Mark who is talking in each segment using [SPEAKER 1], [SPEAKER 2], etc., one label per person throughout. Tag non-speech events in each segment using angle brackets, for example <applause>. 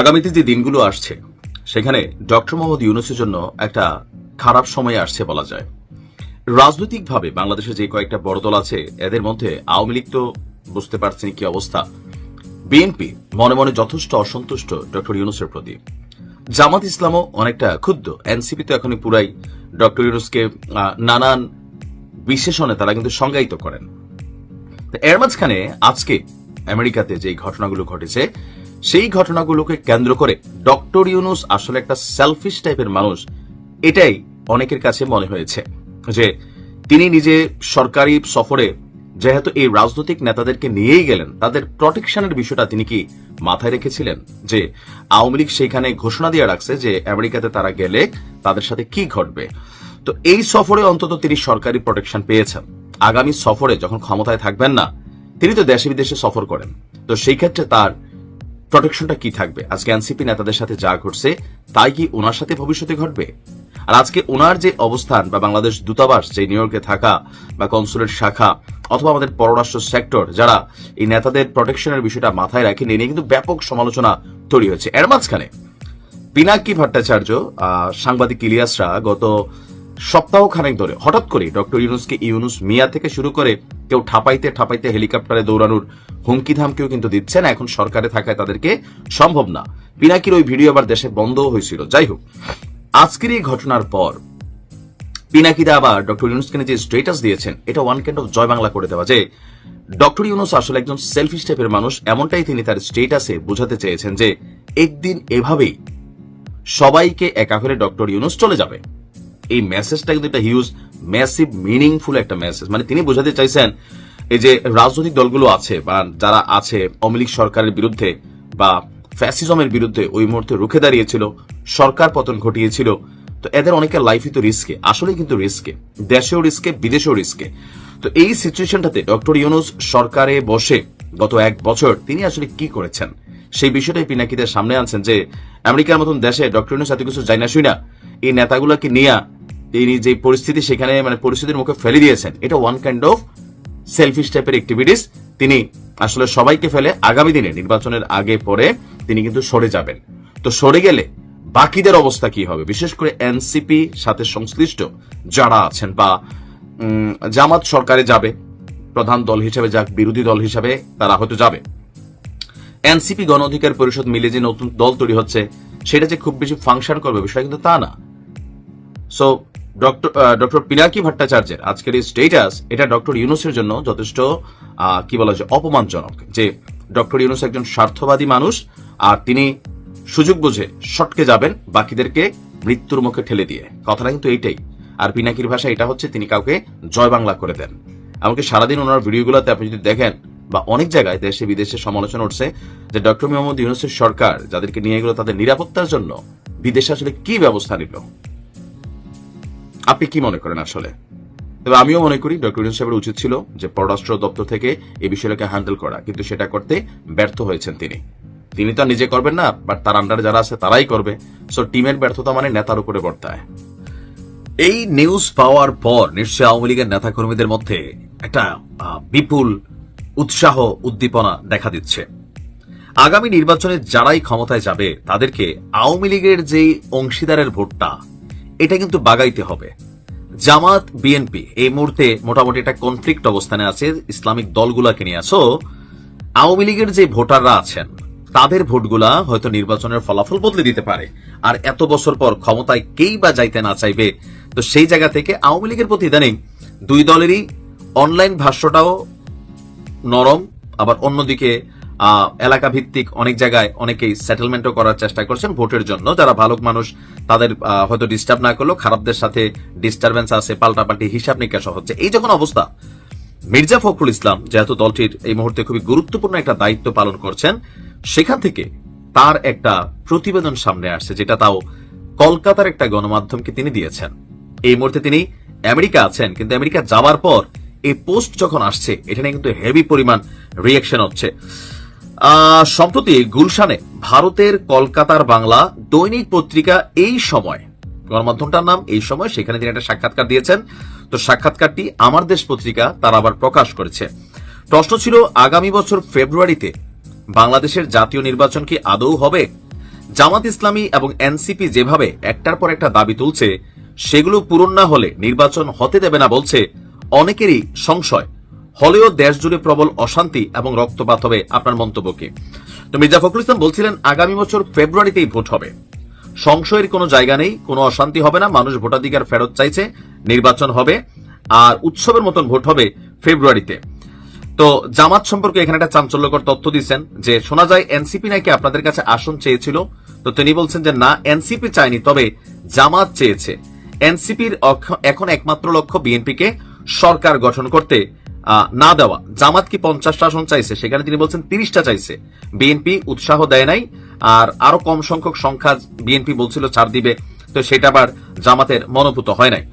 [SPEAKER 1] আগামীতে যে দিনগুলো আসছে, সেখানে ডক্টর মোহাম্মদ ইউনুসের জন্য একটা খারাপ সময় আসছে বলা যায়। রাজনৈতিকভাবে বাংলাদেশে যে কয়েকটা বড় দল আছে, এদের মধ্যে আওয়ামী লীগ তো বুঝতে পারছেন কি অবস্থা। বিএনপি মনে মনে যথেষ্ট অসন্তুষ্ট ডক্টর ইউনুসের প্রতি। জামাত ইসলামও অনেকটা ক্ষুব্ধ। এনসিপি তো এখন পুরাই ডক্টর ইউনুসকে নানান বিশেষণে তারা কিন্তু সংজ্ঞায়িত করেন। এর মাঝখানে আজকে আমেরিকাতে যে ঘটনাগুলো ঘটেছে, সেই ঘটনাগুলোকে কেন্দ্র করে ডক্টর ইউনুস আসলে একটা সেলফিশ টাইপের মানুষ, এটাই অনেকের কাছে মনে হয়েছে যে তিনি নিজে সরকারি সফরে যেহেতু এই রাজনৈতিক নেতাদেরকে নিয়েই গেলেন, তাদের প্রটেকশনের বিষয়টা তিনি কি মাথায় রেখেছিলেন? যে আওয়ামী লীগ সেইখানে ঘোষণা দিয়ে রাখছে যে আমেরিকাতে তারা গেলে তাদের সাথে কি ঘটবে। তো এই সফরে অন্তত তিনি সরকারি প্রোটেকশন পেয়েছেন। আগামী সফরে যখন ক্ষমতায় থাকবেন না তিনি তো দেশে বিদেশে সফর করেন। তো সেই ক্ষেত্রে তার প্রোটেকশনটা কি থাকবে? আজকে এনসিপি নেতাদের সাথে যা ঘটছে, তাই কি ওনার সাথে ভবিষ্যতে ঘটবে? আর আজকে ওনার যে অবস্থান বা বাংলাদেশ দূতাবাস, যে নিউ ইয়র্কে থাকা বা কনসুলেট শাখা অথবা আমাদের পররাষ্ট্র সেক্টর, যারা এই নেতাদের প্রোটেকশনের বিষয়টা মাথায় রাখেন, এ নিয়ে কিন্তু ব্যাপক সমালোচনা তৈরি হয়েছে এর মাঝখানে পিনাকি ভট্টাচার্য সাংবাদিক ইলিয়াসরা গত সপ্তাহ খানেক ধরে, হঠাৎ করে ডক্টর ইউনুসকে ইউনুস মিয়া থেকে শুরু করে কেউ ঠাপাইতে ঠাপাইতে হেলিকপ্টারে দৌড়ানোর হুমকি ধামকেও কিন্তু দিচ্ছে না। এখন সরকারে থাকায় তাদেরকে সম্ভব না। পিনাকির ওই ভিডিও আবার দেশে বন্ধও হয়েছিল। যাই হোক, আজকের এই ঘটনার পর পিনাকিদা আবার ডক্টর ইউনুসকে যে স্টেটাস দিয়েছেন। এটা ওয়ান কাইন্ড অফ জয় বাংলা করে দেওয়া যে ডক্টর ইউনুস আসলে একজন সেলফিশ টাইপের মানুষ। এমনটাই তিনি তার স্টেটাসে বোঝাতে চেয়েছেন যে একদিন এভাবেই সবাইকে একা ফেলে ডক্টর ইউনুস চলে যাবে। এই মেসেজটা কিন্তু একটা হিউজ ম্যাসিভ মিনিংফুল একটা মেসেজ মানে তিনি বোঝাতে চাইছেন, এই যে রাজনৈতিক দলগুলো আছে বা যারা আছে লীগ সরকারের বিরুদ্ধে বা ফ্যাসিজমের বিরুদ্ধে ওই মুহূর্তে রুখে দাঁড়িয়েছিল, সরকার পতন ঘটিয়েছিল, তো এদের অনেকের লাইফই তো রিস্কে আসলে কিন্তু রিস্কে দেশেও রিস্কে বিদেশেও রিস্কে তো এই সিচুয়েশনটাতে ডক্টর ইউনুস সরকারে বসে গত এক বছর তিনি আসলে কি করেছেন? সেই বিষয়টাই পিনাকিদের সামনে আনছেন যে, আমেরিকার মতন দেশে ডক্টর ইউনুস এত কিছু যাই না শুই না। এই নেতাগুলোকে নিয়ে তিনি যে পরিস্থিতি সেখানে মানে পরিস্থিতির মুখে ফেলে দিয়েছেন, এটা ওয়ান কাইন্ড অফ সেলফিশ টাইপের অ্যাক্টিভিটিস তিনি আসলে সবাইকে ফেলে আগামী দিনে, নির্বাচনের আগে পরে তিনি কিন্তু সরে যাবেন। তো সরে গেলে বাকিদের অবস্থা কি হবে? বিশেষ করে এনসিপি সাথে সংশ্লিষ্ট যারা আছেন বা জামাত সরকারে যাবে, প্রধান দল হিসেবে যাক, বিরোধী দল হিসেবে তারা হয়তো যাবে। এনসিপি গণ অধিকার পরিষদ মিলে যে নতুন দল তৈরি হচ্ছে, সেটা যে খুব বেশি ফাংশন করবে বিষয় কিন্তু তা না। সো ডক্টর ডক্টর পিনাকি ভট্টাচার্যের আজকের এই স্টেটাস এটা ডক্টর ইউনুসের জন্য যথেষ্ট কি বলা যায়, অপমানজনক যে ডক্টর ইউনুস একজন স্বার্থবাদী মানুষ আর তিনি সুযোগ বুঝে শটকে যাবেন বাকিদেরকে মৃত্যুর মুখে ঠেলে দিয়ে। কথাটা কিন্তু এইটাই। আর পিনাকির ভাষা এটা হচ্ছে, তিনি কাউকে জয় বাংলা করে দেন। এমনকি সারাদিন ওনার ভিডিওগুলোতে আপনি যদি দেখেন বা অনেক জায়গায় দেশে বিদেশে সমালোচনা উঠছে যে ডক্টর মোহাম্মদ ইউনুসের সরকার যাদেরকে নিয়ে গেল তাদের নিরাপত্তার জন্য বিদেশে আসলে কি ব্যবস্থা নিল? আপনি কি মনে করেন আসলে? তবে আমিও মনে করি ডক্টর ইউনুস সাহেবের উচিত ছিল যে পররাষ্ট্র দপ্তর থেকে এই বিষয়টাকে হ্যান্ডেল করা, কিন্তু সেটা করতে ব্যর্থ হয়েছেন তিনি। তিনি তো নিজে করবেন না, বাট তার আন্ডারে যারা আছে তারাই করবে। সো টিমের ব্যর্থতা মানে নেতার উপরে বর্তায়। এই নিউজ পাওয়ার পর নিশ্চয় আওয়ামী লীগের নেতাকর্মীদের মধ্যে একটা বিপুল উৎসাহ, উদ্দীপনা দেখা দিচ্ছে। আগামী নির্বাচনে যারাই ক্ষমতায় যাবে, তাদেরকে আওয়ামী লীগের যেই অংশীদারের ভোটটা, এটা কিন্তু বাগাইতে হবে। জামাত, বিএনপি, এই মুহূর্তে মোটামুটি একটা কনফ্লিক্ট অবস্থানে আছে, ইসলামিক দলগুলাকে নিয়ে। আসো আওয়ামী লীগের যে ভোটাররা আছেন, তাদের ভোটগুলা হয়তো নির্বাচনের ফলাফল বদলে দিতে পারে। আর এত বছর পর ক্ষমতায় কেই বা যাইতে না চাইবে, তো সেই জায়গা থেকে আওয়ামী লীগের প্রতি ইদানিং দুই দলেরই অনলাইন ভাষ্যটাও নরম, আবার অন্যদিকে এলাকা ভিত্তিক অনেক জায়গায় অনেকেই সেটেলমেন্টও করার চেষ্টা করছেন ভোটের জন্য। যারা ভালো মানুষ, তাদের হয়তো ডিস্টার্ব না করলেও খারাপদের সাথে ডিস্টারবেন্স আছে, পাল্টাপাল্টি হিসাব নিকাশ হচ্ছে। এই যখন অবস্থা, মির্জা ফখরুল ইসলাম যেহেতু দলটির এই মুহূর্তে খুবই গুরুত্বপূর্ণ একটা দায়িত্ব পালন করছেন, সেখান থেকে তার একটা প্রতিবেদন সামনে আসছে, যেটা তাও কলকাতার একটা গণমাধ্যমকে তিনি দিয়েছেন। এই মুহূর্তে তিনি আমেরিকা আছেন, কিন্তু আমেরিকা যাওয়ার পর এই পোস্ট যখন আসছে এটা নিয়ে কিন্তু হেভি পরিমাণ রিয়েকশন হচ্ছে। সম্প্রতি গুলশানে ভারতের কলকাতার বাংলা দৈনিক পত্রিকা এই সময়, গণমাধ্যমটার নাম এই সময়, সেখানে তিনি একটা সাক্ষাৎকার দিয়েছেন। তো সাক্ষাৎকারটি আমার দেশ পত্রিকা, তার আবার প্রকাশ করেছে। প্রশ্ন ছিল, আগামী বছর ফেব্রুয়ারিতে বাংলাদেশের জাতীয় নির্বাচন কি আদৌ হবে? জামাত ইসলামী এবং এনসিপি যেভাবে একটার পর একটা দাবি তুলছে, সেগুলো পূরণ না হলে নির্বাচন হতে দেবে না বলছে অনেকেরই সংশয়, হলেও দেশ জুড়ে প্রবল অশান্তি এবং রক্তপাত হবে আপনার মন্তব্য কি তো মির্জা ফখরুল ইসলাম বলছিলেন, আগামী বছর ফেব্রুয়ারিতেই ভোট হবে। সংশয়ের কোনো জায়গা নেই, কোনো অশান্তি হবে না, মানুষ ভোটাধিকার ফেরত চাইছে, নির্বাচন হবে, আর উৎসবের মতন ভোট হবে ফেব্রুয়ারিতে। তো জামাত সম্পর্কে এখানে একটা চাঞ্চল্যকর তথ্য দিচ্ছেন যে, শোনা যায়, এনসিপি নাকি আপনাদের কাছে আসন চেয়েছিল, তো তিনি বলছেন যে, না, এনসিপি চায়নি, তবে জামাত চেয়েছে। এনসিপির এখন একমাত্র লক্ষ্য বিএনপিকে সরকার গঠন করতে না দেওয়া। জামাত কি পঞ্চাশটা আসন চাইছে? সেখানে তিনি বলছেন তিরিশটা চাইছে। বিএনপি উৎসাহ দেয় নাই, আর আরও কম সংখ্যক সংখ্যা বিএনপি বলছিল ছাড় দিবে, তো সেটা আবার জামাতের মনোভূত হয় নাই।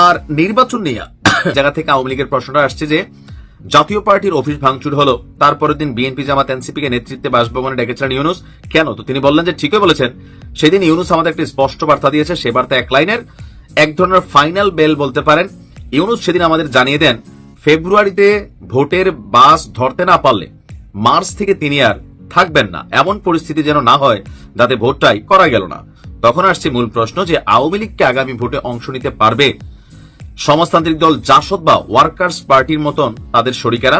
[SPEAKER 1] আর নির্বাচন নিয়ে <coughs> জায়গা থেকে আওয়ামী লীগের প্রশ্নটা আসছে যে, জাতীয় পার্টির অফিস ভাঙচুর হলো, তারপরের দিন বিএনপি জামাত এনসিপি কে নেতৃত্বে বাসভবনে ডেকেছিলেন ইউনুস। কেন? তো তিনি বললেন যে, ঠিকই বলেছেন, সেদিন ইউনুস আমাদের একটি স্পষ্ট বার্তা দিয়েছে, সে বার্তা এক লাইনের, এক ধরনের ফাইনাল বেল বলতে পারেন ইউনুস সেদিন আমাদের জানিয়ে দেন, ফেব্রুয়ারিতে ভোটের বাস ধরতে না পারলে মার্চ থেকে তিনি আর থাকবেন না। এমন পরিস্থিতি যেন না হয়, যাতে ভোটটাই করা গেল না। তখন আসছে মূল প্রশ্ন যে, আওয়ামী লীগকে আগামী ভোটে অংশ নিতে পারবে? সমাজতান্ত্রিক দল জাসদ বা ওয়ার্কার্স পার্টির মতন তাদের শরিকেরা?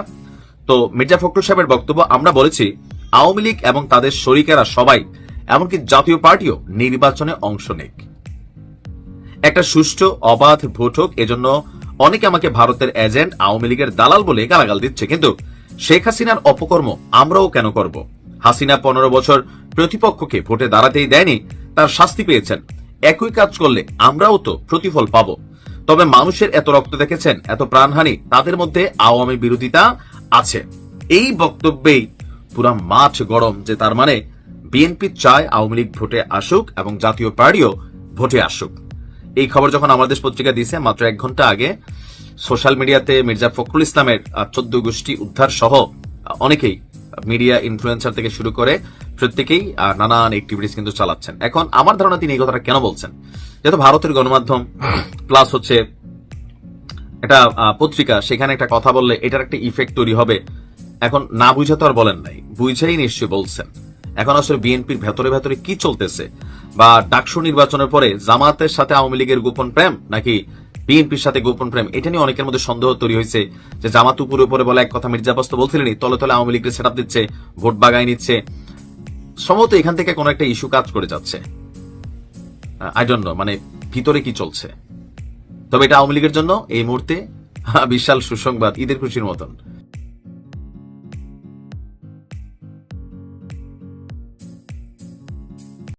[SPEAKER 1] তো মির্জা ফখরুল সাহেবের বক্তব্য, আমরা বলেছি, আওয়ামী লীগ এবং তাদের শরিকেরা সবাই, এমনকি জাতীয় পার্টিও নির্বাচনে অংশ নেক। একটা সুষ্ঠু, অবাধ ভোট হোক, এজন্য অনেকে আমাকে ভারতের এজেন্ট, আওয়ামী লীগের দালাল বলে গালাগাল দিচ্ছে, কিন্তু শেখ হাসিনার অপকর্ম আমরাও কেন করব? হাসিনা পনেরো বছর প্রতিপক্ষকে ভোটে দাঁড়াতেই দেয়নি, তার শাস্তি পেয়েছেন। একই কাজ করলে আমরাও তো প্রতিফল পাব। তবে মানুষের এত রক্ত দেখেছেন, এত প্রাণহানি তাদের মধ্যে আওয়ামী বিরোধিতা আছে। এই বক্তব্যেই পুরা মাঠ গরম যে তার মানে বিএনপি চায় আওয়ামী লীগ ভোটে আসুক এবং জাতীয় পার্টিও ভোটে আসুক। এই খবর যখন আমাদের পত্রিকা দিয়েছে, মাত্র এক ঘণ্টা আগে সোশ্যাল মিডিয়াতে মির্জা ফখরুল ইসলামের চোদ্দ গোষ্ঠী উদ্ধার সহ অনেকেই মিডিয়া ইনফ্লুয়েন্সার থেকে শুরু করে প্রত্যেকেই নানান অ্যাক্টিভিটিস কিন্তু চালাচ্ছেন। এখন আমার ধারণা তিনি এই কথাটা কেন বলছেন? যেহেতু ভারতের গণমাধ্যম প্লাস হচ্ছে একটা পত্রিকা, সেখানে একটা কথা বললে এটার একটা ইফেক্ট তৈরি হবে। এখন না বুঝে তো আর বলেন নাই, বুঝেই নিশ্চয়ই বলছেন। এখন আসলে বিএনপির ভেতরে ভেতরে কি চলতেছে? বা ডাকসু নির্বাচনের পরে জামাতের সাথে আওয়ামী লীগের গোপন প্রেম নাকি বিএনপির সাথে গোপন প্রেম? এটা নিয়ে অনেকের মধ্যে সন্দেহ তৈরি হয়েছে যে জামাত উপরে উপরে বলে এক কথা মির্জা আব্বাস তো বলছিলেনই, তলে তলে আওয়ামী লীগের সেট দিচ্ছে, ভোট বাগায় নিচ্ছে। সম্ভবত এখান থেকে কোনো একটা ইস্যু কাজ করে যাচ্ছে। আই ডোন্ট নো মানে ভিতরে কি চলছে? তবে এটা আওয়ামী লীগের জন্য এই মুহূর্তে বিশাল সুসংবাদ, ঈদের খুশির মতন।